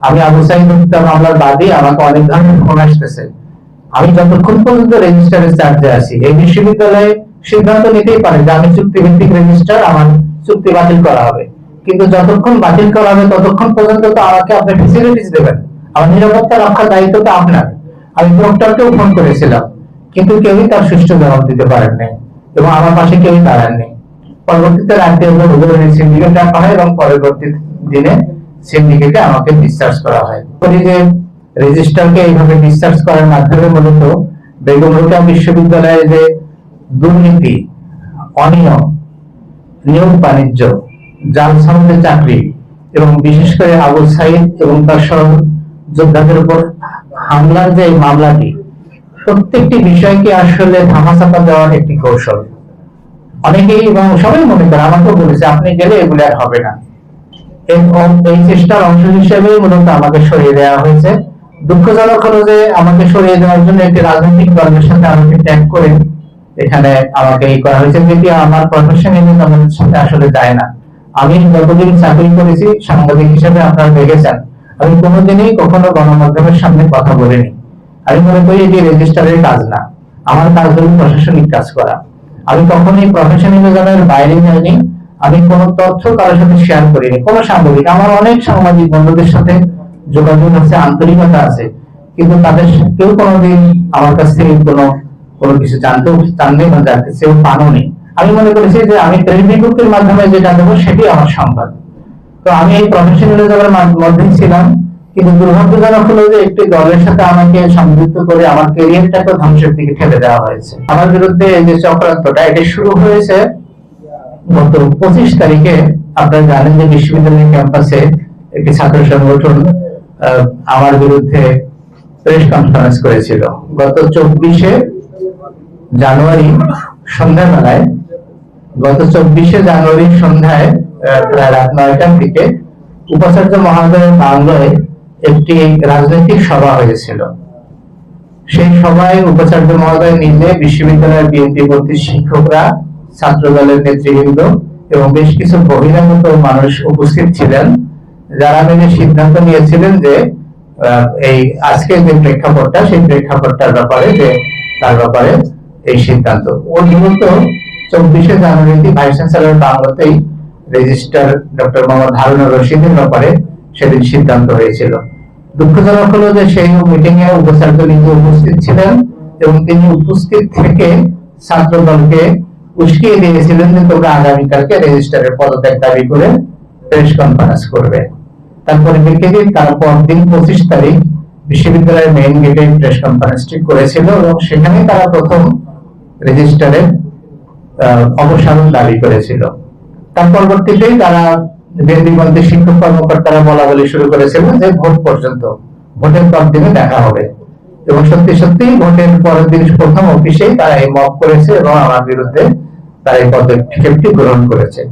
আমি আবু সাইদ হত্যা মামলার বাদী, আমাকে অনেক ধরনের ফোন আসতেছে। আমি যতক্ষণ পর্যন্ত রেজিস্টারের চার্জে আছি, এই বিশ্ববিদ্যালয়ে সিদ্ধান্ত নিতেই পারে যে আমি চুক্তি ভিত্তিক রেজিস্টার আমার চুক্তি বাতিল করা হবে। কিন্তু যতক্ষণ বাতিল করা হবে, ততক্ষণ পর্যন্ত তো আমাকে আপনি ফেসিলিটিস দেবেন। আমার নিরাপত্তা রক্ষার দায়িত্ব তো আপনার। আমি প্রক্টরকেও ফোন করেছিলাম, কিন্তু কেউই তার সুষ্ঠু জবাব দিতে পারেন নাই এবং আমার পাশে কেউই দাঁড়াননি। পরবর্তীতে রাতে হুজুরের সিন্ডিকেট ডাকা হয় এবং পরবর্তী দিনে সিন্ডিকেটে আমাকে ডিসচার্জ করা হয়। যে রেজিস্টারকে এইভাবে ডিসচার্জ করার মাধ্যমে মূলত বেগম রোকেয়া বিশ্ববিদ্যালয়ে যে দুর্নীতি, অনিয়ম, নিয়োগ বাণিজ্য চাকরি এবং বিশেষ করে আবুল সাইদ এবং তার সহ যোদ্ধাদের উপর হামলার যে মামলাটি, প্রত্যেকটি বিষয়কে আসলে ধামাচাপা দেওয়ার একটি কৌশল। অনেকেই এবং সবাই মনে করে, আমাকেও বলেছে, আপনি গেলে এগুলো আর হবে না। এই চেষ্টার অংশ হিসেবে মূলত আমাকে সরিয়ে দেওয়া হয়েছে। দুঃখজনক হলো যে আমাকে সরিয়ে দেওয়ার জন্য একটি রাজনৈতিক দলের সাথে আমাকে ট্যাগ করে। এখানে আমাকে করা হয়েছে যেটি আমার সাথে আসলে যায় না। আমি যতদিন চাকরি করেছি, সাংবাদিক হিসেবে আপনারা দেখেছেন আমি কোনোদিনই কখনো গণমাধ্যমের সামনে কথা বলিনি। আমি মনে করি এটি রেজিস্টারের কাজ না। আমার কাজ হলো প্রশাসনিক কাজ করা। আমি কখনোই প্রফেশনালিজমের বাইরে যাইনি। আমি কোনো তথ্য কারোর সাথে শেয়ার করিনি, কোনো সাংবাদিক, আমার অনেক সাংবাদিক বন্ধুদের সাথে যোগাযোগ আছে, আন্তরিকতা আছে, কিন্তু তাদের কেউ কোনোদিন আমার কাছ থেকে কোনো কোনো কিছু জানতেও জাননি বা জানতে চেয়েও পানো নেই আমি মনে করেছি যে আমি প্রেস বিজ্ঞপ্তির মাধ্যমে যেটা দেবো সেটি আমার সংবাদ। তো আমি এই প্রফেশনালিজমের মধ্যেই ছিলাম, কিন্তু দুর্ভাগ্যজনক হলো যে একটি দলের সাথে আমাকে সংযুক্ত করে আমার ক্যারিয়ারটাকে ধ্বংসের দিকে ঠেলে দেওয়া হয়েছে। আমার বিরুদ্ধে এই যে চক্রান্তটা, এটি শুরু হয়েছে গত পঁচিশ তারিখে আপনারা জানেন যে বিশ্ববিদ্যালয় ক্যাম্পাসে একটি ছাত্র সংগঠন আমার বিরুদ্ধে প্রেস কনফারেন্স করেছিল। গত চব্বিশে জানুয়ারি সন্ধ্যাবেলায়, গত চব্বিশে জানুয়ারি সন্ধ্যায় প্রায় রাত নয়টার দিকে উপাচার্য মহোদয়ের বাংলায় একটি রাজনৈতিক সভা হয়েছিল। সেই সভায় উপাচার্য মহোদয় নিজে বিশ্ববিদ্যালয়ের বিএনপি শিক্ষকরা ছাত্র দলের নেতৃবৃন্দ এবং বেশ কিছু বহিরাগত মানুষ উপস্থিত ছিলেন, যারা মিলে সিদ্ধান্ত নিয়েছিলেন যে এই আজকে যে প্রেক্ষাপটটা, সেই প্রেক্ষাপটটার ব্যাপারে যে, তার ব্যাপারে এই সিদ্ধান্ত। ওর মূলত চব্বিশে জানুয়ারিতে ভাইস চ্যান্সেলর বাংলাতেই রেজিস্টার ডক্টর মোহাম্মদ হারুন রশিদের ব্যাপারে সেদিন সিদ্ধান্ত হয়েছিল। দুঃখজনক হলো যে সেই মিটিং এ উপাচার্য নিজে উপস্থিত ছিলেন এবং তিনি উপস্থিত থেকে ছাত্র দলকে উস্কিয়ে দিয়েছিলেন যে তোমরা আগামীকালকে রেজিস্টারের পদত্যাগ দাবি করে প্রেস কনফারেন্স করবে। তারপরে বিকেলে তার পরদিন পঁচিশ তারিখ বিশ্ববিদ্যালয়ের মেইন গেটে প্রেস কনফারেন্সটি করেছিল এবং সেখানে তারা প্রথম রেজিস্টারের আহ, অপসারণ দাবি করেছিল। তার পরবর্তীতেই তারা বিএনপিপন্থী শিক্ষক কর্মকর্তারা বলা বলি শুরু করেছিলেন যে ভোট পর্যন্ত ভোটের পর দিনে দেখা হবে। এবং সত্যি সত্যি ভোটের পরের দিন প্রথম অফিসেই তারা এই মব করেছে এবং আমার বিরুদ্ধে তারা এই পদক্ষেপটি গ্রহণ করেছে।